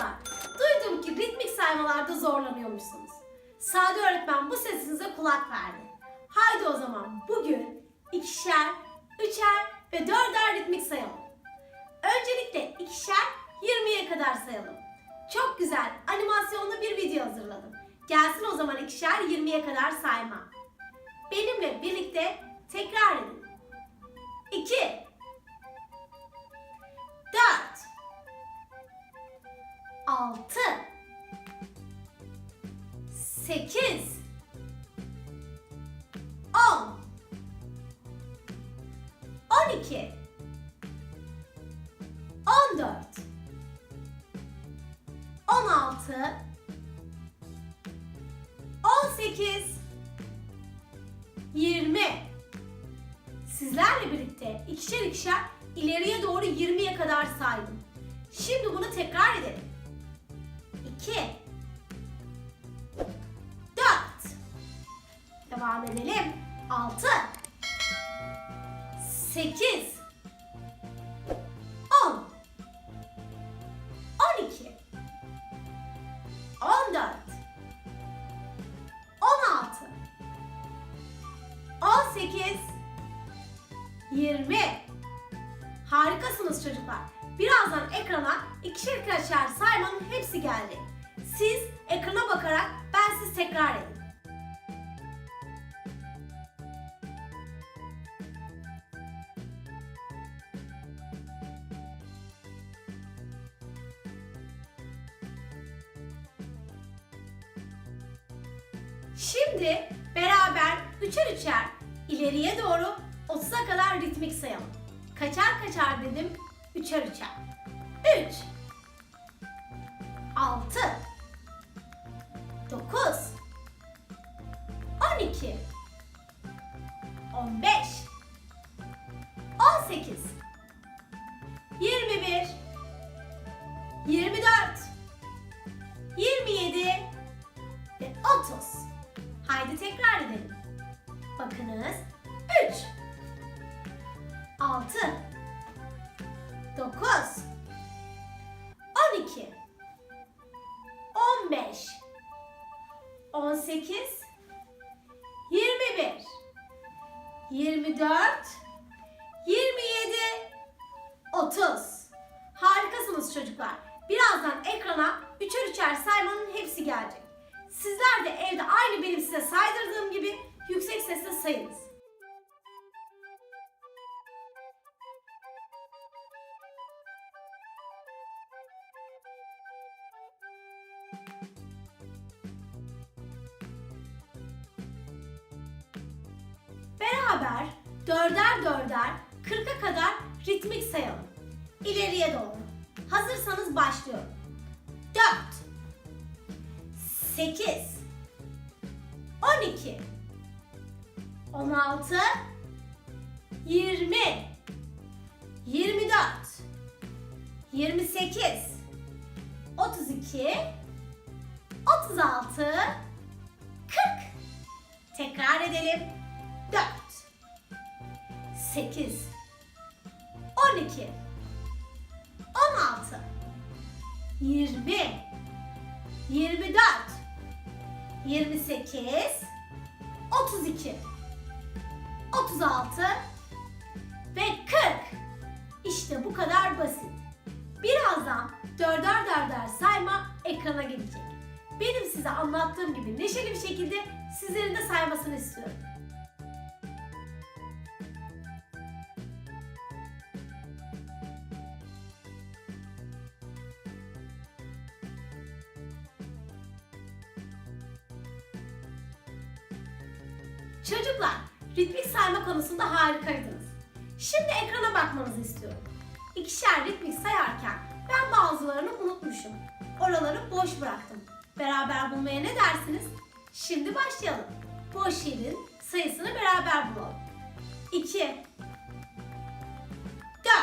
Çocuklar, duydum ki ritmik saymalarda zorlanıyormuşsunuz. Sade öğretmen bu sesinize kulak verdi. Haydi o zaman bugün ikişer, üçer ve dörder ritmik sayalım. Öncelikle ikişer 20'ye kadar sayalım. Çok güzel animasyonlu bir video hazırladım. Gelsin o zaman ikişer 20'ye kadar sayma. Benimle birlikte tekrar edin. 2 8 10 12 14 16 18 20 Sizlerle birlikte ikişer ikişer ileriye doğru 20'ye kadar saydım. Şimdi bunu tekrar edelim. 2 Devam edelim. 6 8 10 12 14 16 18 20 Harikasınız çocuklar. Birazdan ekrana ikişer ikişer saymanın hepsi geldi. Siz ekrana bakarak ben siz tekrar edin. Şimdi beraber üçer üçer ileriye doğru 30'a kadar ritmik sayalım. Kaçar kaçar dedim, üçer üçer. 9 12 15 18 21 24 27 30 Harikasınız çocuklar. Birazdan ekrana üçer üçer saymanın hepsi gelecek. Sizler de evde aynı benim size saydırdığım gibi yüksek sesle sayınız. Beraber dörder dörder 40'a kadar ritmik sayalım. İleriye doğru. Hazırsanız başlıyorum. 4 8 12 16 20 24 28 32 36 40 Tekrar edelim. 4 8 12 16 20 24 28 32 36 ve 40 İşte bu kadar basit. Birazdan dörder dörder sayma ekrana gelecek. Benim size anlattığım gibi neşeli bir şekilde sizlerin de saymasını istiyorum. Çocuklar, ritmik sayma konusunda harikaydınız. Şimdi ekrana bakmanızı istiyorum. İkişer ritmik sayarken ben bazılarını unutmuşum. Oraları boş bıraktım. Beraber bulmaya ne dersiniz? Şimdi başlayalım. Boş yerin sayısını beraber bulalım. 2 4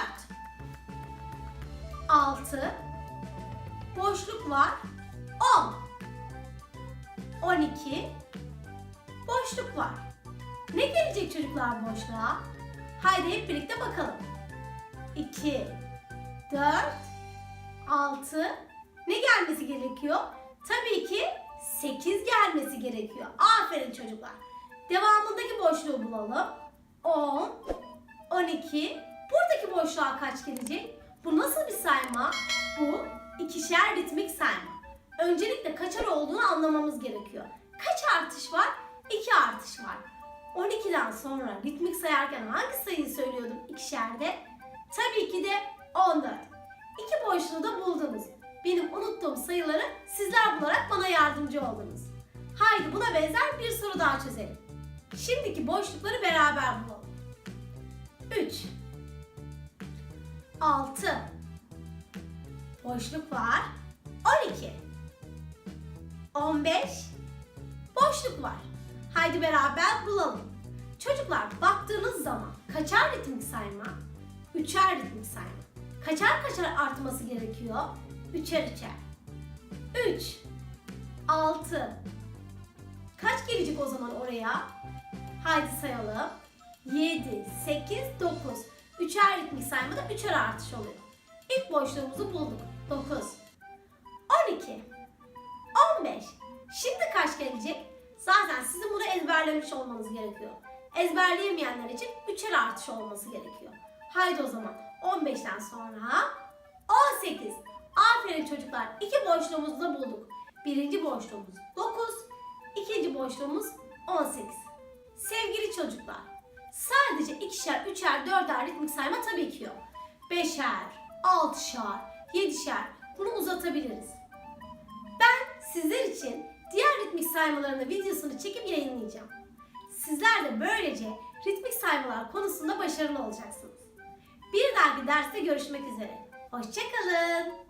6 Boşluk var. 10 12 Boşluk var. Ne gelecek çocuklar boşluğa? Haydi hep birlikte bakalım. 2 4 6 ne gelmesi gerekiyor? Tabii ki 8 gelmesi gerekiyor. Aferin çocuklar. Devamındaki boşluğu bulalım. 10, 12. Buradaki boşluğa kaç gelecek? Bu nasıl bir sayma? Bu ikişer ritmik sayma. Öncelikle kaçar olduğunu anlamamız gerekiyor. Kaç artış var? 2 artış var. 12'den sonra ritmik sayarken hangi sayıyı söylüyordum ikişerde? Tabii ki de 14. İki boşluğu da buldunuz. Benim unuttuğum sayıları sizler bularak bana yardımcı oldunuz. Haydi buna benzer bir soru daha çözelim. Şimdiki boşlukları beraber bulalım. 3 6 Boşluk var. 12 15 Boşluk var. Haydi beraber bulalım. Çocuklar baktığınız zaman kaçar ritmik sayma? Üçer ritmik sayma. Kaçar kaçar artması gerekiyor? Üçer üçer. 3 6 Kaç gelecek o zaman oraya? Haydi sayalım. 7, 8, 9. Üçer ritmik saymada üçer artış oluyor. İlk boşluğumuzu bulduk. 9. 12. 15. Şimdi kaç gelecek? Zaten sizin bunu ezberlemiş olmanız gerekiyor. Ezberleyemeyenler için üçer artış olması gerekiyor. Haydi o zaman 15'ten sonra 18. Aferin çocuklar. İki boşluğumuzu da bulduk. Birinci boşluğumuz 9. ikinci boşluğumuz 18. Sevgili çocuklar, sadece ikişer, üçer, dörder ritmik sayma tabii ki yok. Beşer, altışar, yedişer bunu uzatabiliriz. Ben sizler için diğer ritmik saymalarının videosunu çekip yayınlayacağım. Sizler de böylece ritmik saymalar konusunda başarılı olacaksınız. Bir dahaki derste görüşmek üzere. Hoşçakalın.